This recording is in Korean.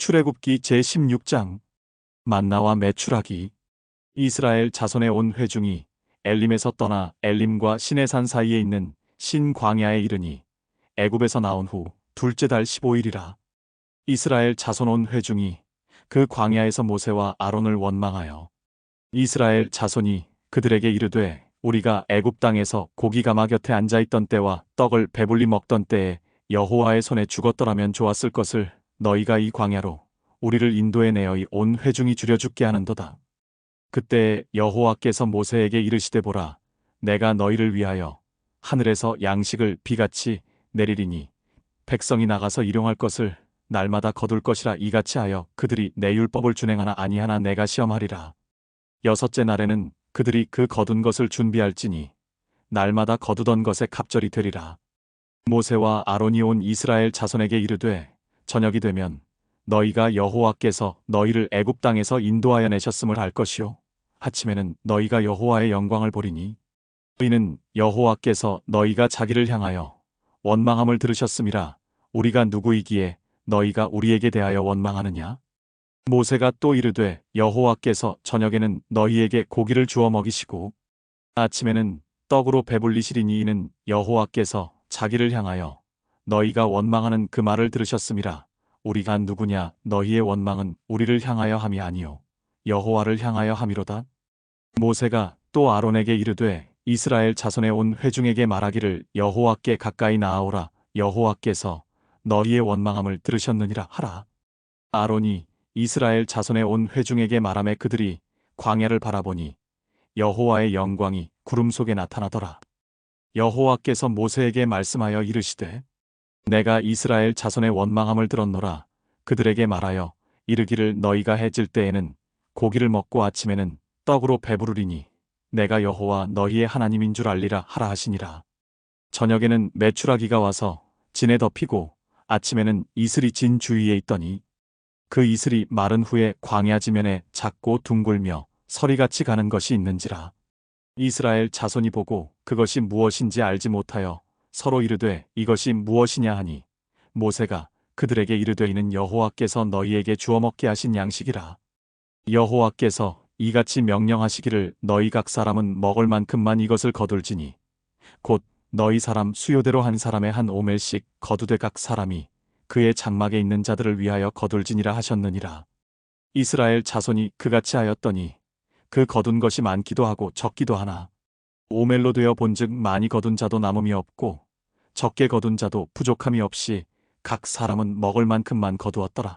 출애굽기 제16장. 만나와 메추라기. 이스라엘 자손의 온 회중이 엘림에서 떠나 엘림과 시내산 사이에 있는 신광야에 이르니 애굽에서 나온 후 둘째 달 15일이라. 이스라엘 자손 온 회중이 그 광야에서 모세와 아론을 원망하여 이스라엘 자손이 그들에게 이르되 우리가 애굽 땅에서 고기 가마 곁에 앉아 있던 때와 떡을 배불리 먹던 때에 여호와의 손에 죽었더라면 좋았을 것을 너희가 이 광야로 우리를 인도해 내어 이 온 회중이 줄여 죽게 하는도다. 그때 여호와께서 모세에게 이르시되 보라 내가 너희를 위하여 하늘에서 양식을 비같이 내리리니 백성이 나가서 일용할 것을 날마다 거둘 것이라 이같이 하여 그들이 내 율법을 준행하나 아니하나 내가 시험하리라. 여섯째 날에는 그들이 그 거둔 것을 준비할지니 날마다 거두던 것에 갑절이 되리라. 모세와 아론이 온 이스라엘 자손에게 이르되 저녁이 되면 너희가 여호와께서 너희를 애굽 땅에서 인도하여 내셨음을 알 것이요. 아침에는 너희가 여호와의 영광을 보리니 이는 여호와께서 너희가 자기를 향하여 원망함을 들으셨음이라 우리가 누구이기에 너희가 우리에게 대하여 원망하느냐? 모세가 또 이르되 여호와께서 저녁에는 너희에게 고기를 주어 먹이시고 아침에는 떡으로 배불리시리니 이는 여호와께서 자기를 향하여 너희가 원망하는 그 말을 들으셨음이라 우리가 누구냐? 너희의 원망은 우리를 향하여 함이 아니요. 여호와를 향하여 함이로다. 모세가 또 아론에게 이르되 이스라엘 자손의 온 회중에게 말하기를 여호와께 가까이 나아오라. 여호와께서 너희의 원망함을 들으셨느니라 하라. 아론이 이스라엘 자손의 온 회중에게 말하매 그들이 광야를 바라보니 여호와의 영광이 구름 속에 나타나더라. 여호와께서 모세에게 말씀하여 이르시되 내가 이스라엘 자손의 원망함을 들었노라. 그들에게 말하여 이르기를 너희가 해질 때에는 고기를 먹고 아침에는 떡으로 배부르리니 내가 여호와 너희의 하나님인 줄 알리라 하라 하시니라. 저녁에는 메추라기가 와서 진에 덮이고 아침에는 이슬이 진 주위에 있더니 그 이슬이 마른 후에 광야 지면에 작고 둥글며 서리같이 가는 것이 있는지라. 이스라엘 자손이 보고 그것이 무엇인지 알지 못하여 서로 이르되 이것이 무엇이냐 하니? 모세가 그들에게 이르되 이는 여호와께서 너희에게 주어 먹게 하신 양식이라. 여호와께서 이같이 명령하시기를 너희 각 사람은 먹을 만큼만 이것을 거둘지니 곧 너희 사람 수요대로 한 사람의 한 오멜씩 거두되 각 사람이 그의 장막에 있는 자들을 위하여 거둘지니라 하셨느니라. 이스라엘 자손이 그같이 하였더니 그 거둔 것이 많기도 하고 적기도 하나 오멜로 되어 본즉 많이 거둔 자도 남음이 없고 적게 거둔 자도 부족함이 없이 각 사람은 먹을 만큼만 거두었더라.